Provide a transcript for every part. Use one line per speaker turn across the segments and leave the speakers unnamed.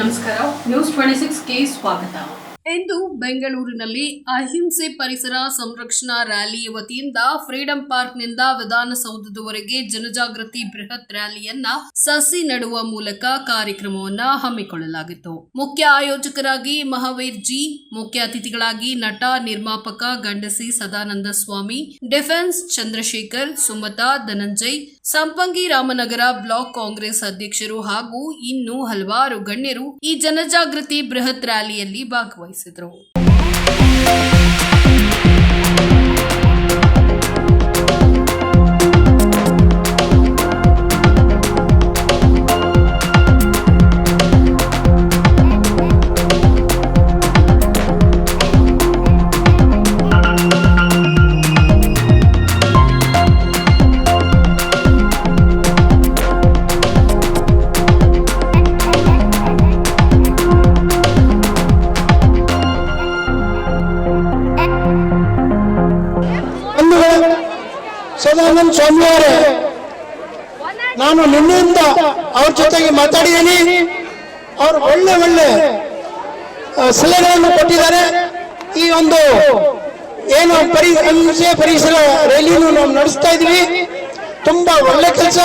ನಮಸ್ಕಾರ. News twenty ಸಿಕ್ಸ್ಗೆ ಸ್ವಾಗತ.
ಇಂದು ಬೆಂಗಳೂರಿನಲ್ಲಿ ಅಹಿಂಸೆ ಪರಿಸರ ಸಂರಕ್ಷಣಾ ರ್ಯಾಲಿ ವತಿಯಿಂದ ಫ್ರೀಡಂ ಪಾರ್ಕ್ನಿಂದ ವಿಧಾನಸೌಧದವರೆಗೆ ಜನಜಾಗೃತಿ ಬೃಹತ್ ರ್ಯಾಲಿಯನ್ನ ಸಸಿ ನೆಡುವ ಮೂಲಕ ಕಾರ್ಯಕ್ರಮವನ್ನ ಹಮ್ಮಿಕೊಳ್ಳಲಾಗಿತ್ತು. ಮುಖ್ಯ ಆಯೋಜಕರಾಗಿ ಮಹಾವೀರ್ ಜಿ, ಮುಖ್ಯ ಅತಿಥಿಗಳಾಗಿ ನಟ, ನಿರ್ಮಾಪಕ ಗಂಡಸಿ ಸದಾನಂದ ಸ್ವಾಮಿ, ಡಿಫೆನ್ಸ್ ಚಂದ್ರಶೇಖರ್ ಸುಮತಾ ಧನಂಜಯ್ ಸಂಪಂಗಿ ರಾಮನಗರ ಬ್ಲಾಕ್ ಕಾಂಗ್ರೆಸ್ ಅಧ್ಯಕ್ಷರು ಹಾಗೂ ಇನ್ನು ಹಲವಾರು ಗಣ್ಯರು ಈ ಜನಜಾಗೃತಿ ಬೃಹತ್ ರ್ಯಾಲಿಯಲ್ಲಿ ಭಾಗವಹಿಸಿದರು.
ನಾನು ನಿನ್ನೆಯಿಂದ ಅವ್ರ ಜೊತೆಗೆ ಮಾತಾಡಿದ್ದೀನಿ. ಅವರು ಒಳ್ಳೆ ಒಳ್ಳೆ ಸಲಹೆಗಳನ್ನು ಕೊಟ್ಟಿದ್ದಾರೆ. ಈ ಒಂದು ಏನು ಪರಿ ಅಂಚೆ ಪರಿಸರ ರ್ಯಾಲಿಯನ್ನು ನಾವು ನಡೆಸ್ತಾ ಇದ್ದೀವಿ. ತುಂಬಾ ಒಳ್ಳೆ ಕೆಲಸ,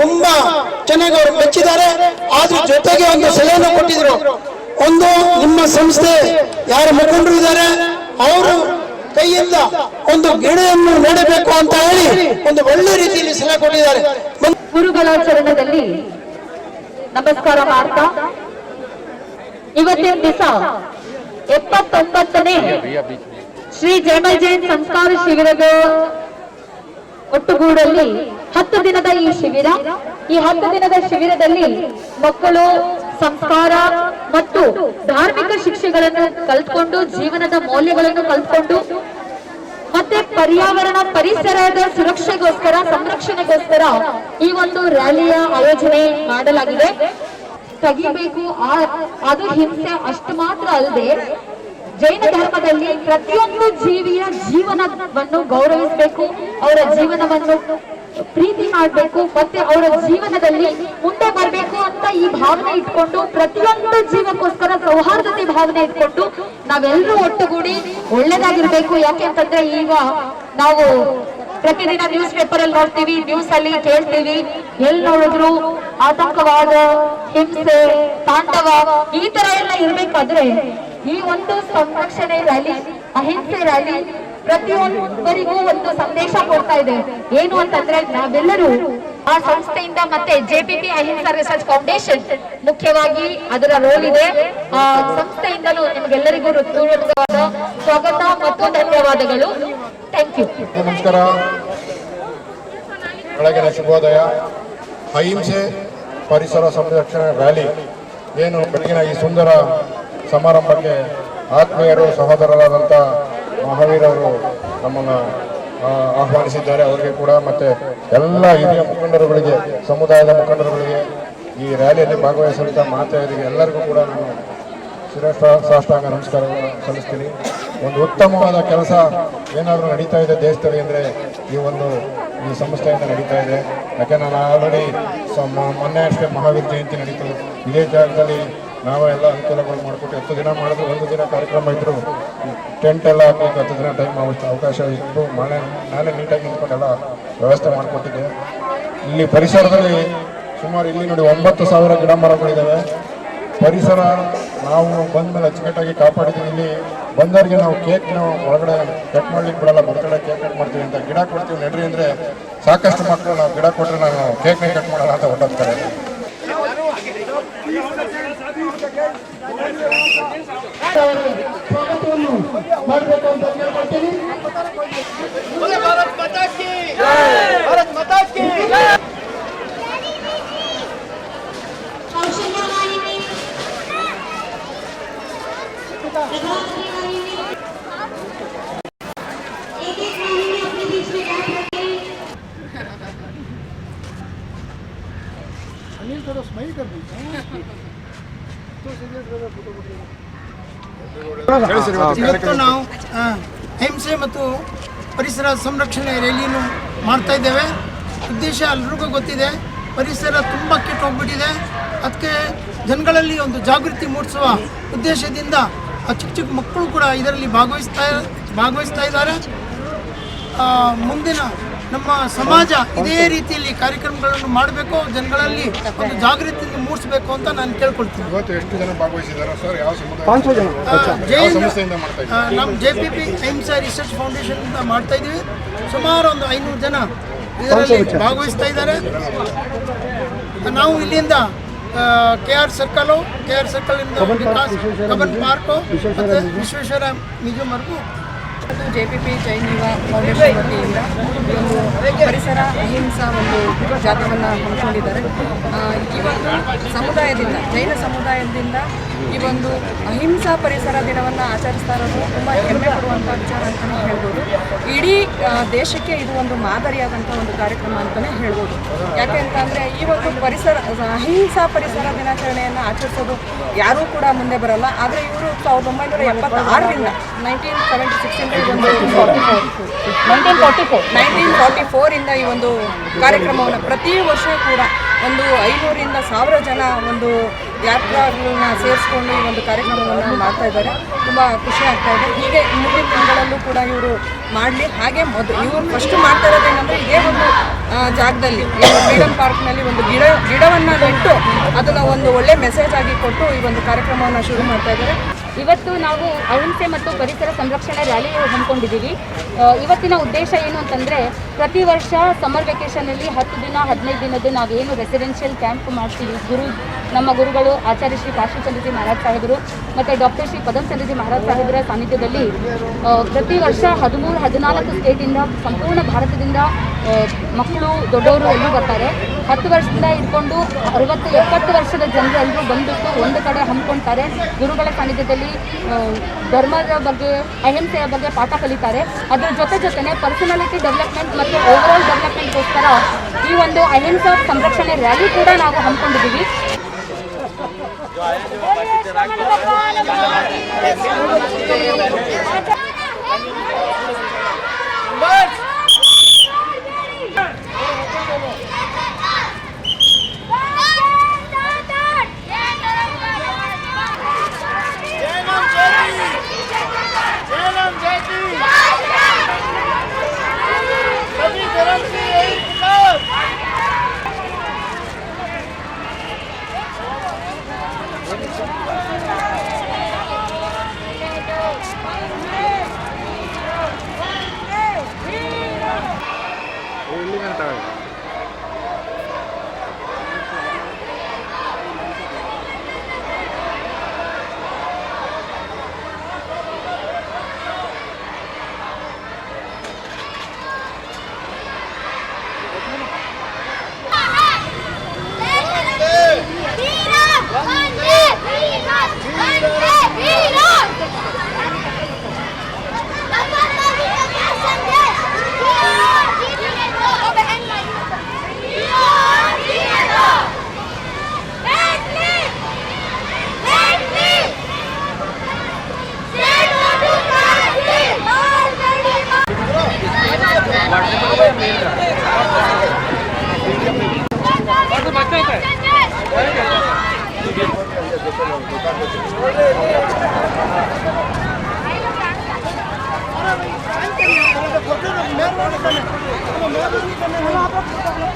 ತುಂಬಾ ಚೆನ್ನಾಗಿ ಅವರು ಮೆಚ್ಚಿದ್ದಾರೆ. ಅದ್ರ ಜೊತೆಗೆ ಒಂದು ಸಲಹೆಯನ್ನು ಕೊಟ್ಟಿದ್ರು. ಒಂದು ನಿಮ್ಮ ಸಂಸ್ಥೆ ಯಾರು ಮುಖಂಡರು ಇದ್ದಾರೆ, ಅವರು ಕೈಯಿಂದ ಒಂದು ಗಿಡವನ್ನು ನೆಡಬೇಕು ಅಂತ ಹೇಳಿ ಒಂದು ಒಳ್ಳೆ ರೀತಿಯಲ್ಲಿ ಸಲಹೆ ಕೊಟ್ಟಿದ್ದಾರೆ.
ಗುರುಗಳ ಚರಣದಲ್ಲಿ ನಮಸ್ಕಾರ ಮಾಡ್ತಾ, ಇವತ್ತಿನ ದಿವಸ ಎಪ್ಪತ್ತೊಂಬತ್ತನೇ ಶ್ರೀ ಜಯಮ ಜೈನ್ ಸಂಸ್ಕಾರ ಶಿಬಿರದ ಒಟ್ಟುಗೂಡಲ್ಲಿ ಹತ್ತು ದಿನದ ಈ ಶಿಬಿರ. ಈ ಹತ್ತು ದಿನದ ಶಿಬಿರದಲ್ಲಿ ಮಕ್ಕಳು ಸಂಸ್ಕಾರ ಮತ್ತು ಧಾರ್ಮಿಕ ಶಿಕ್ಷೆಗಳನ್ನು ಕಲ್ತ್ಕೊಂಡು, ಜೀವನದ ಮೌಲ್ಯಗಳನ್ನು ಕಲ್ತ್ಕೊಂಡು ಮತ್ತೆ ಪರ್ಯಾವರಣ ಪರಿಸರದ ಸುರಕ್ಷೆಗೋಸ್ಕರ, ಸಂರಕ್ಷಣೆಗೋಸ್ಕರ ಈ ಒಂದು ರ್ಯಾಲಿಯ ಆಯೋಜನೆ ಮಾಡಲಾಗಿದೆ. ತೆಗಿಬೇಕು ಅದು ಹಿಂಸೆ ಅಷ್ಟು ಮಾತ್ರ ಅಲ್ಲದೆ ಜೈನ ಧರ್ಮದಲ್ಲಿ ಪ್ರತಿಯೊಂದು ಜೀವಿಯ ಜೀವನವನ್ನು ಗೌರವಿಸಬೇಕು, ಅವರ ಜೀವನವನ್ನು ಪ್ರೀತಿ ಮಾಡಬೇಕು, ಮತ್ತೆ ಅವರ ಜೀವನದಲ್ಲಿ ಮುಂದೆ ಬರಬೇಕು ಅಂತ ಈ ಭಾವನೆ ಇಟ್ಕೊಂಡು, ಪ್ರತಿಯೊಂದು ಜೀವಕ್ಕೋಸ್ಕರ ಸೌಹಾರ್ದತೆ ಭಾವನೆ ಇಟ್ಕೊಂಡು ನಾವೆಲ್ಲರೂ ಒಟ್ಟುಗೂಡಿ ಒಳ್ಳೇದಾಗಿರ್ಬೇಕು. ಯಾಕೆಂತಂದ್ರೆ ಈಗ ನಾವು ಪ್ರತಿದಿನ ನ್ಯೂಸ್ ಪೇಪರ್ ಅಲ್ಲಿ ನೋಡ್ತೀವಿ ನ್ಯೂಸ್ ಅಲ್ಲಿ ಕೇಳ್ತೀವಿ. ಎಲ್ಲಿ ನೋಡಿದ್ರು ಆತಂಕವಾದ, ಹಿಂಸೆ, ತಾಂಡವ ಈ ತರ ಎಲ್ಲ ಇರ್ಬೇಕಾದ್ರೆ ಈ ಒಂದು ಸಂರಕ್ಷಣೆ ರ್ಯಾಲಿ ಅಹಿಂಸೆ ರ್ಯಾಲಿ ಪ್ರತಿಯೊಬ್ಬರಿಗೂ ಒಂದು ಸಂದೇಶ ಕೊಡ್ತಾ ಇದೆ. ಏನು ಅಂತಂದ್ರೆ, ನಾವೆಲ್ಲರೂ ಆ ಸಂಸ್ಥೆಯಿಂದ ಮತ್ತೆ ಜೆಪಿಪಿ ಅಹಿಂಸಾ ರಿಸರ್ಚ್ ಫೌಂಡೇಶನ್ ಮುಖ್ಯವಾಗಿ ಅದರ ರೋಲ್ ಇದೆ. ಆ ಸಂಸ್ಥೆಯಿಂದಲೂ ನಿಮಗೆಲ್ಲರಿಗೂ ಹೃತ್ಪೂರ್ವಕವಾದ ಸ್ವಾಗತ ಮತ್ತು ಧನ್ಯವಾದಗಳು. ಥ್ಯಾಂಕ್ ಯು
ನಮಸ್ಕಾರ. ಬೆಳಗಿನ ಶುಭೋದಯ. ಅಹಿಂಸೆ ಪರಿಸರ ಸಂರಕ್ಷಣೆ ರ್ಯಾಲಿ ಏನು ಬೆಳಗಿನ ಈ ಸುಂದರ ಸಮಾರಂಭಕ್ಕೆ ಆತ್ಮೀಯರು ಸಹೋದರರಾದಂಥ ಮಹಾವೀರವರು ನಮ್ಮನ್ನು ಆ, ಆಹ್ವಾನಿಸಿದ್ದಾರೆ. ಅವರಿಗೆ ಕೂಡ ಮತ್ತೆ ಎಲ್ಲ ಹಿರಿಯ ಮುಖಂಡರುಗಳಿಗೆ ಸಮುದಾಯದ ಮುಖಂಡರುಗಳಿಗೆ ಈ ರ್ಯಾಲಿಯಲ್ಲಿ ಭಾಗವಹಿಸಿದಂಥ ಮಾತೆಯರಿಗೆ ಎಲ್ಲರಿಗೂ ಕೂಡ ನಾನು ಶ್ರೇಷ್ಠ ಸಾಷ್ಟಾಂಗ ನಮಸ್ಕಾರಗಳನ್ನು ಸಲ್ಲಿಸ್ತೀನಿ. ಒಂದು ಉತ್ತಮವಾದ ಕೆಲಸ ಏನಾದರೂ ನಡೀತಾ ಇದೆ ದೇಶದಲ್ಲಿ ಅಂದರೆ ಈ ಒಂದು ಈ ಸಂಸ್ಥೆಯಿಂದ ನಡೀತಾ ಇದೆ. ಯಾಕೆ ನಾನು ಆಲ್ರೆಡಿ ಮೊನ್ನೆ ಅಷ್ಟೇ ಮಹಾವೀರ್ ಜಯಂತಿ ನಡೀತು ಇದೇ ಜಾಗದಲ್ಲಿ ನಾವೇ ಎಲ್ಲ ಅನುಕೂಲಗಳು ಮಾಡಿಕೊಟ್ಟು ಹತ್ತು ದಿನ ಮಾಡಿದ್ರು, ಒಂದು ದಿನ ಕಾರ್ಯಕ್ರಮ ಇದ್ದರು ಟೆಂಟ್ ಎಲ್ಲ ಹಾಕಬೇಕು, ಹತ್ತು ದಿನ ಟೈಮ್ ಅವಕಾಶ ಇತ್ತು. ಮಳೆ, ನಾನೇ ನೀಟಾಗಿ ನಿಂತ್ಕೊಂಡೆಲ್ಲ ವ್ಯವಸ್ಥೆ ಮಾಡಿಕೊಟ್ಟಿದ್ದೆ. ಇಲ್ಲಿ ಪರಿಸರದಲ್ಲಿ ಸುಮಾರು ಇಲ್ಲಿ ನೋಡಿ ಒಂಬತ್ತು ಸಾವಿರ ಗಿಡ ಮರಗಳಿದ್ದಾವೆ ಪರಿಸರ ನಾವು ಬಂದ ಮೇಲೆ ಅಚ್ಚುಕಟ್ಟಾಗಿ ಕಾಪಾಡಿದ್ದೀವಿ. ಇಲ್ಲಿ ಬಂದವರಿಗೆ ನಾವು ಕೇಕ್ ನಾವು ಒಳಗಡೆ ಕಟ್ ಮಾಡ್ಲಿಕ್ಕೆ ಬಿಡಲ್ಲ ಹೊರಗಡೆ ಕೇಕ್ ಕಟ್ ಮಾಡ್ತೀವಿ ಅಂತ ಗಿಡ ಕೊಡ್ತೀವಿ ನಡ್ರಿ ಅಂದರೆ ಸಾಕಷ್ಟು ಮಕ್ಕಳು ನಾವು ಗಿಡ ಕೊಟ್ಟರೆ ನಾವು ಕೇಕ್ನೇ ಕಟ್ ಮಾಡಲ್ಲ ಅಂತ ಹೊಟ್ಟೋಗ್ತಾರೆ
ಸ್ವಾಗತವನ್ನು ಮಾಡಬೇಕು ಅಂತ ಕೇಳ್ಕೊಳ್ತೀನಿ
ಇವತ್ತು ನಾವು ಹಿಂಸೆ ಅಹಿಂಸೆ ಮತ್ತು ಪರಿಸರ ಸಂರಕ್ಷಣೆ ರ್ಯಾಲಿಯನ್ನು ಮಾಡ್ತಾ ಇದ್ದೇವೆ. ಉದ್ದೇಶ ಎಲ್ರಿಗೂ ಗೊತ್ತಿದೆ, ಪರಿಸರ ತುಂಬ ಕೆಟ್ಟೋಗ್ಬಿಟ್ಟಿದೆ. ಅದಕ್ಕೆ ಜನಗಳಲ್ಲಿ ಒಂದು ಜಾಗೃತಿ ಮೂಡಿಸುವ ಉದ್ದೇಶದಿಂದ ಆ ಚಿಕ್ಕ ಚಿಕ್ಕ ಮಕ್ಕಳು ಕೂಡ ಇದರಲ್ಲಿ ಭಾಗವಹಿಸ್ತಾ ಭಾಗವಹಿಸ್ತಾ ಇದ್ದಾರೆ. ಮುಂದಿನ ನಮ್ಮ ಸಮಾಜ ಇದೇ ರೀತಿಯಲ್ಲಿ ಕಾರ್ಯಕ್ರಮಗಳನ್ನು ಮಾಡಬೇಕು ಜನಗಳಲ್ಲಿ ಒಂದು ಜಾಗೃತಿ ಮೂಡಿಸಬೇಕು ಅಂತ ನಾನು ಕೇಳ್ಕೊಳ್ತೀನಿ.
ಎಷ್ಟು ಜನ ಭಾಗವಹಿಸಿದ್ದಾರೆ? ಸರ್ ಯಾವ ಸಮುದಾಯ?
ಆ, ಜೆ
ಯಾವ
ಎನ್-
ಮಾಡ್ತಾ ಇದ್ದೀರಾ?
ಆ, ನಮ್ಮ J P P Ahimsa research foundation ಇಂದ ಮಾಡ್ತಾ ಇದ್ದೀವಿ. ಸುಮಾರು ಒಂದು ಐನೂರು ಜನ ಇದರಲ್ಲಿ ಭಾಗವಹಿಸ್ತಾ ಇದ್ದಾರೆ. ನಾವು ಇಲ್ಲಿಂದ K R circle K R circle ಇಂದ ವಿಕಾಸ್ ಕಬನ್ ಪಾರ್ಕು ಮತ್ತು ವಿಶ್ವೇಶ್ವರ ಮ್ಯೂಸಿಯಂವರೆಗೂ
ಮತ್ತು ಜೆ ಪಿ ಪಿ ಜೈನ್ ಯುವ ಫೌಂಡೇಶನ್ ವತಿಯಿಂದ ಒಂದು ಪರಿಸರ ಅಹಿಂಸಾ ಒಂದು ಜಾಥವನ್ನು ಹಮ್ಮಿಕೊಂಡಿದ್ದಾರೆ. ಈ ಸಮುದಾಯದಿಂದ, ಜೈನ ಸಮುದಾಯದಿಂದ ಈ ಒಂದು ಅಹಿಂಸಾ ಪರಿಸರ ದಿನವನ್ನು ಆಚರಿಸ್ತಾ ಇರೋದು ತುಂಬ ಹೆಮ್ಮೆ ಪಡುವಂಥ ವಿಚಾರ ಅಂತಲೇ ಹೇಳ್ಬೋದು. ಇಡೀ ದೇಶಕ್ಕೆ ಇದು ಒಂದು ಮಾದರಿಯಾದಂಥ ಒಂದು ಕಾರ್ಯಕ್ರಮ ಅಂತಲೇ ಹೇಳ್ಬೋದು. ಯಾಕೆ ಅಂತಂದರೆ ಈ ಒಂದು ಪರಿಸರ ಅಹಿಂಸಾ ಪರಿಸರ ದಿನಾಚರಣೆಯನ್ನು ಆಚರಿಸೋದು ಯಾರೂ ಕೂಡ ಮುಂದೆ ಬರಲ್ಲ. ಆದರೆ ಇವರು ಸಾವಿರದ ಒಂಬೈನೂರ ಎಪ್ಪತ್ತಾರರಿಂದ ನೈನ್ಟೀನ್ ಸೆವೆಂಟಿ ಸಿಕ್ಸಿಂದ ಈ ಒಂದು
nineteen forty four.
Nineteen forty ಫೋರಿಂದ ಈ ಒಂದು ಕಾರ್ಯಕ್ರಮವನ್ನು ಪ್ರತಿ ವರ್ಷ ಕೂಡ ಒಂದು ಐನೂರಿಂದ ಸಾವಿರ ಜನ ಒಂದು ಯಾತ್ರಾಗಳನ್ನ ಸೇರಿಸ್ಕೊಂಡು ಈ ಒಂದು ಕಾರ್ಯಕ್ರಮವನ್ನು ಮಾಡ್ತಾ ಇದ್ದಾರೆ. ತುಂಬ ಖುಷಿ ಆಗ್ತಾ ಇದೆ. ಹೀಗೆ ಮುಂದಿನ ದಿನಗಳಲ್ಲೂ ಕೂಡ ಇವರು ಮಾಡಲಿ. ಹಾಗೆ ಮೊದಲು ಇವರು ಫಸ್ಟ್ ಮಾಡ್ತಾ ಇರೋದೇನೆಂದರೆ ಇದೇ ಒಂದು ಜಾಗದಲ್ಲಿ ಫ್ರೀಡಮ್ ಪಾರ್ಕ್ನಲ್ಲಿ ಒಂದು ಗಿಡ, ಗಿಡವನ್ನು ನೆಟ್ಟು ಅದನ್ನು ಒಂದು ಒಳ್ಳೆ ಮೆಸೇಜ್ ಆಗಿ ಕೊಟ್ಟು ಈ ಒಂದು ಕಾರ್ಯಕ್ರಮವನ್ನು ಶುರು ಮಾಡ್ತಾ ಇದ್ದಾರೆ.
ಇವತ್ತು ನಾವು ಅಹಿಂಸೆ ಮತ್ತು ಪರಿಸರ ಸಂರಕ್ಷಣೆ ರ್ಯಾಲಿ ಹಮ್ಮಿಕೊಂಡಿದ್ದೀವಿ. ಇವತ್ತಿನ ಉದ್ದೇಶ ಏನು ಅಂತಂದರೆ ಪ್ರತಿ ವರ್ಷ ಸಮ್ಮರ್ ವೆಕೇಷನಲ್ಲಿ ಹತ್ತು ದಿನ, ಹದಿನೈದು ದಿನದ್ದು ನಾವೇನು ರೆಸಿಡೆನ್ಷಿಯಲ್ ಕ್ಯಾಂಪ್ ಮಾಡ್ತೀವಿ. ಗುರು, ನಮ್ಮ ಗುರುಗಳು ಆಚಾರ್ಯ ಶ್ರೀ ಕಾಶಿ ಚಂದ್ರಜಿ ಮಹಾರಾಜ್ ಸಾಹೇಬರು ಮತ್ತು ಡಾಕ್ಟರ್ ಶ್ರೀ ಪದಂ ಚಂದ್ರಜಿ ಮಹಾರಾಜ್ ಸಾಹೇಬರ ಸಾನ್ನಿಧ್ಯದಲ್ಲಿ ಪ್ರತಿ ವರ್ಷ ಹದಿಮೂರು, ಹದಿನಾಲ್ಕು ಸ್ಟೇಟಿಂದ ಸಂಪೂರ್ಣ ಭಾರತದಿಂದ ಮಕ್ಕಳು, ದೊಡ್ಡವರು ಎಲ್ಲರೂ ಬರ್ತಾರೆ. ಹತ್ತು ವರ್ಷದಿಂದ ಇಟ್ಕೊಂಡು ಅರವತ್ತು, ಎಪ್ಪತ್ತು ವರ್ಷದ ಜನರು ಎಲ್ಲರೂ ಬಂದ್ಬಿಟ್ಟು ಒಂದು ಕಡೆ ಹಮ್ಮಿಕೊಳ್ತಾರೆ. ಗುರುಗಳ ಸಾನ್ನಿಧ್ಯದಲ್ಲಿ ಧರ್ಮದ ಬಗ್ಗೆ, ಅಹಿಂಸೆಯ ಬಗ್ಗೆ ಪಾಠ ಕಲಿತಾರೆ. ಅದರ ಜೊತೆ ಜೊತೆನೆ ಪರ್ಸನಾಲಿಟಿ ಡೆವಲಪ್ಮೆಂಟ್ ಮತ್ತು ಓವರಾಲ್ ಡೆವಲಪ್ಮೆಂಟ್ಗೋಸ್ಕರ ಈ ಒಂದು ಅಹಿಂಸಾ ಸಂರಕ್ಷಣೆ ರ್ಯಾಲಿ ಕೂಡ ನಾವು ಹಮ್ಮಿಕೊಂಡಿದ್ದೀವಿ.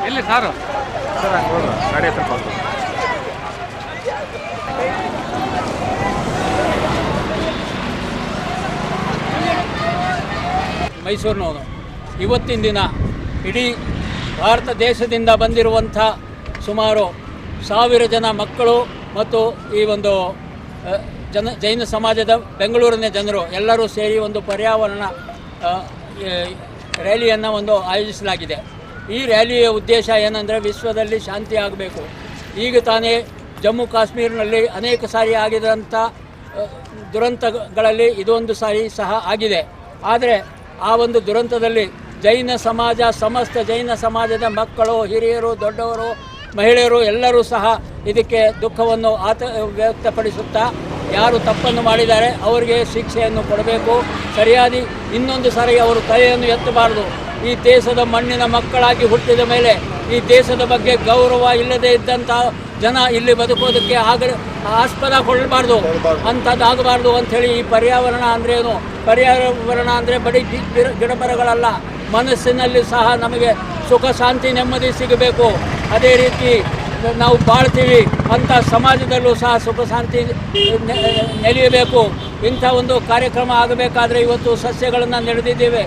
ಎಲ್ಲಿ ಸಾರು. ಸರ್ ಹಂಗೆ ಗಾಡಿ ಹತ್ರ ಬಂದು ಮೈಸೂರಿನವನು ಇವತ್ತಿನ ದಿನ ಇಡೀ ಭಾರತ ದೇಶದಿಂದ ಬಂದಿರುವಂಥ ಸುಮಾರು ಸಾವಿರ ಜನ ಮಕ್ಕಳು ಮತ್ತು ಈ ಒಂದು ಜನ, ಜೈನ ಸಮಾಜದ ಬೆಂಗಳೂರಿನ ಜನರು ಎಲ್ಲರೂ ಸೇರಿ ಒಂದು ಪರ್ಯಾವರಣ ರ್ಯಾಲಿಯನ್ನು ಒಂದು ಆಯೋಜಿಸಲಾಗಿದೆ. ಈ ರ್ಯಾಲಿಯ ಉದ್ದೇಶ ಏನಂದರೆ ವಿಶ್ವದಲ್ಲಿ ಶಾಂತಿ ಆಗಬೇಕು. ಈಗ ತಾನೇ ಜಮ್ಮು ಕಾಶ್ಮೀರಿನಲ್ಲಿ ಅನೇಕ ಸಾರಿ ಆಗಿದಂಥ ದುರಂತಗಳಲ್ಲಿ ಇದೊಂದು ಸಾರಿ ಸಹ ಆಗಿದೆ. ಆದರೆ ಆ ಒಂದು ದುರಂತದಲ್ಲಿ ಜೈನ ಸಮಾಜ, ಸಮಸ್ತ ಜೈನ ಸಮಾಜದ ಮಕ್ಕಳು, ಹಿರಿಯರು, ದೊಡ್ಡವರು, ಮಹಿಳೆಯರು ಎಲ್ಲರೂ ಸಹ ಇದಕ್ಕೆ ದುಃಖವನ್ನು ಆತ ವ್ಯಕ್ತಪಡಿಸುತ್ತಾ ಯಾರು ತಪ್ಪನ್ನು ಮಾಡಿದ್ದಾರೆ ಅವರಿಗೆ ಶಿಕ್ಷೆಯನ್ನು ಕೊಡಬೇಕು. ಸರಿಯಾಗಿ ಇನ್ನೊಂದು ಸಾರಿ ಅವರು ತಲೆಯನ್ನು ಎತ್ತಬಾರದು. ಈ ದೇಶದ ಮಣ್ಣಿನ ಮಕ್ಕಳಾಗಿ ಹುಟ್ಟಿದ ಮೇಲೆ ಈ ದೇಶದ ಬಗ್ಗೆ ಗೌರವ ಇಲ್ಲದೆ ಇದ್ದಂಥ ಜನ ಇಲ್ಲಿ ಬದುಕೋದಕ್ಕೆ ಆಗ ಆಸ್ಪದ ಕೊಡಬಾರ್ದು, ಅಂಥದ್ದಾಗಬಾರ್ದು ಅಂಥೇಳಿ ಈ ಪರ್ಯಾವರಣ ಅಂದ್ರೇನು ಪರ್ಯಾವರಣ ಅಂದರೆ ಬರೀ ಗಿಡ ಗಿಡಮರಗಳಲ್ಲ ಮನಸ್ಸಿನಲ್ಲಿ ಸಹ ನಮಗೆ ಸುಖ, ಶಾಂತಿ, ನೆಮ್ಮದಿ ಸಿಗಬೇಕು. ಅದೇ ರೀತಿ ನಾವು ಬಾಳ್ತೀವಿ ಅಂಥ ಸಮಾಜದಲ್ಲೂ ಸಹ ಸುಖ ಶಾಂತಿ ನೆಲೆಯಬೇಕು. ಇಂಥ ಒಂದು ಕಾರ್ಯಕ್ರಮ ಆಗಬೇಕಾದ್ರೆ ಇವತ್ತು ಸಸ್ಯಗಳನ್ನು ನೆಡೆದಿದ್ದೇವೆ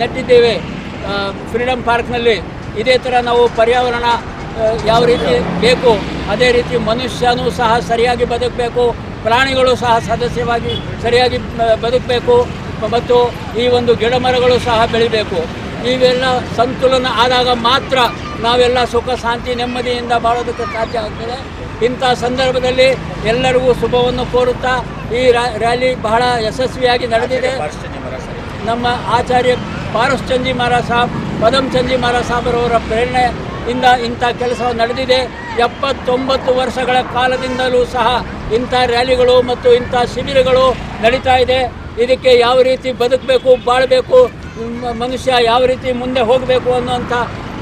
ನೆಟ್ಟಿದ್ದೇವೆ ಫ್ರೀಡಮ್ ಪಾರ್ಕ್ನಲ್ಲಿ. ಇದೇ ಥರ ನಾವು ಪರ್ಯಾವರಣ ಯಾವ ರೀತಿ ಬೇಕು, ಅದೇ ರೀತಿ ಮನುಷ್ಯನೂ ಸಹ ಸರಿಯಾಗಿ ಬದುಕಬೇಕು, ಪ್ರಾಣಿಗಳು ಸಹ ಸದಸ್ಯವಾಗಿ ಸರಿಯಾಗಿ ಬದುಕಬೇಕು, ಮತ್ತು ಈ ಒಂದು ಗಿಡಮರಗಳು ಸಹ ಬೆಳಿಬೇಕು. ಇವೆಲ್ಲ ಸಂತುಲನ ಆದಾಗ ಮಾತ್ರ ನಾವೆಲ್ಲ ಸುಖ ಶಾಂತಿ ನೆಮ್ಮದಿಯಿಂದ ಬಾಳೋದಕ್ಕೆ ಸಾಧ್ಯ ಆಗ್ತದೆ. ಇಂಥ ಸಂದರ್ಭದಲ್ಲಿ ಎಲ್ಲರಿಗೂ ಶುಭವನ್ನು ಕೋರುತ್ತಾ ಈ ರ್ಯಾ- ರ್ಯಾಲಿ ಬಹಳ ಯಶಸ್ವಿಯಾಗಿ ನಡೆದಿದೆ. ನಮ್ಮ ಆಚಾರ್ಯ ಪಾರಸ್ ಚಂದಿ ಮಹಾರಾಜ್ ಸಾಬ್ ಪದಮ್ ಚಂದಿ ಮಹಾರಾಜ್ ಸಾಬರವರ ಪ್ರೇರಣೆಯಿಂದ ಇಂಥ ಕೆಲಸ ನಡೆದಿದೆ. ಎಪ್ಪತ್ತೊಂಬತ್ತು ವರ್ಷಗಳ ಕಾಲದಿಂದಲೂ ಸಹ ಇಂಥ ರ್ಯಾಲಿಗಳು ಮತ್ತು ಇಂಥ ಶಿಬಿರಗಳು ನಡೀತಾ ಇದೆ. ಇದಕ್ಕೆ ಯಾವ ರೀತಿ ಬದುಕಬೇಕು ಬಾಳಬೇಕು ಮನುಷ್ಯ ಯಾವ ರೀತಿ ಮುಂದೆ ಹೋಗಬೇಕು ಅನ್ನುವಂಥ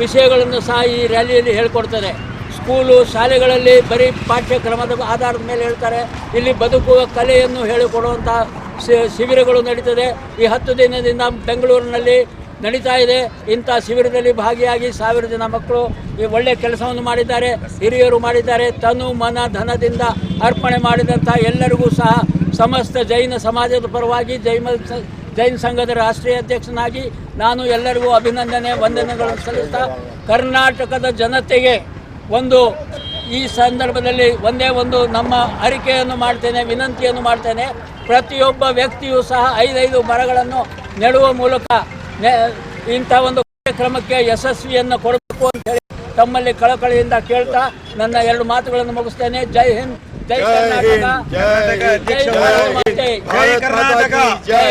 ವಿಷಯಗಳನ್ನು ಸಹ ಈ ರ್ಯಾಲಿಯಲ್ಲಿ ಹೇಳ್ಕೊಡ್ತದೆ ಸ್ಕೂಲು, ಶಾಲೆಗಳಲ್ಲಿ ಬರೀ ಪಾಠ್ಯಕ್ರಮದ ಆಧಾರದ ಮೇಲೆ ಹೇಳ್ತಾರೆ. ಇಲ್ಲಿ ಬದುಕುವ ಕಲೆಯನ್ನು ಹೇಳಿಕೊಡುವಂಥ ಶಿಬಿರಗಳು ನಡೀತದೆ. ಈ ಹತ್ತು ದಿನದಿಂದ ಬೆಂಗಳೂರಿನಲ್ಲಿ ನಡೀತಾ ಇದೆ. ಇಂಥ ಶಿಬಿರದಲ್ಲಿ ಭಾಗಿಯಾಗಿ ಸಾವಿರ ಜನ ಮಕ್ಕಳು ಈ ಒಳ್ಳೆಯ ಕೆಲಸವನ್ನು ಮಾಡಿದ್ದಾರೆ. ಹಿರಿಯರು ಮಾಡಿದ್ದಾರೆ. ತನು ಮನ ಧನದಿಂದ ಅರ್ಪಣೆ ಮಾಡಿದಂಥ ಎಲ್ಲರಿಗೂ ಸಹ ಸಮಸ್ತ ಜೈನ ಸಮಾಜದ ಪರವಾಗಿ ಜೈನ ಜೈನ್ ಸಂಘದ ರಾಷ್ಟ್ರೀಯ ಅಧ್ಯಕ್ಷನಾಗಿ ನಾನು ಎಲ್ಲರಿಗೂ ಅಭಿನಂದನೆ ವಂದನೆಗಳನ್ನು ಸಲ್ಲಿಸ್ತಾ ಕರ್ನಾಟಕದ ಜನತೆಗೆ ಒಂದು ಈ ಸಂದರ್ಭದಲ್ಲಿ ಒಂದೇ ಒಂದು ನಮ್ಮ ಅರಿಕೆಯನ್ನು ಮಾಡ್ತೇನೆ ವಿನಂತಿಯನ್ನು ಮಾಡ್ತೇನೆ. ಪ್ರತಿಯೊಬ್ಬ ವ್ಯಕ್ತಿಯೂ ಸಹ ಐದೈದು ಮರಗಳನ್ನು ನೆಡುವ ಮೂಲಕ ಇಂಥ ಒಂದು ಕಾರ್ಯಕ್ರಮಕ್ಕೆ ಯಶಸ್ವಿಯನ್ನು ಕೊಡಬೇಕು ಅಂತ ಹೇಳಿ ತಮ್ಮಲ್ಲಿ ಕಳಕಳಿಯಿಂದ ಕೇಳ್ತಾ ನನ್ನ ಎರಡು ಮಾತುಗಳನ್ನು ಮುಗಿಸ್ತೇನೆ. ಜೈ ಹಿಂದ್ ಜೈ ಕರ್ನಾಟಕ.
ಜೈ ಕರ್ನಾಟಕ.
ಜೈ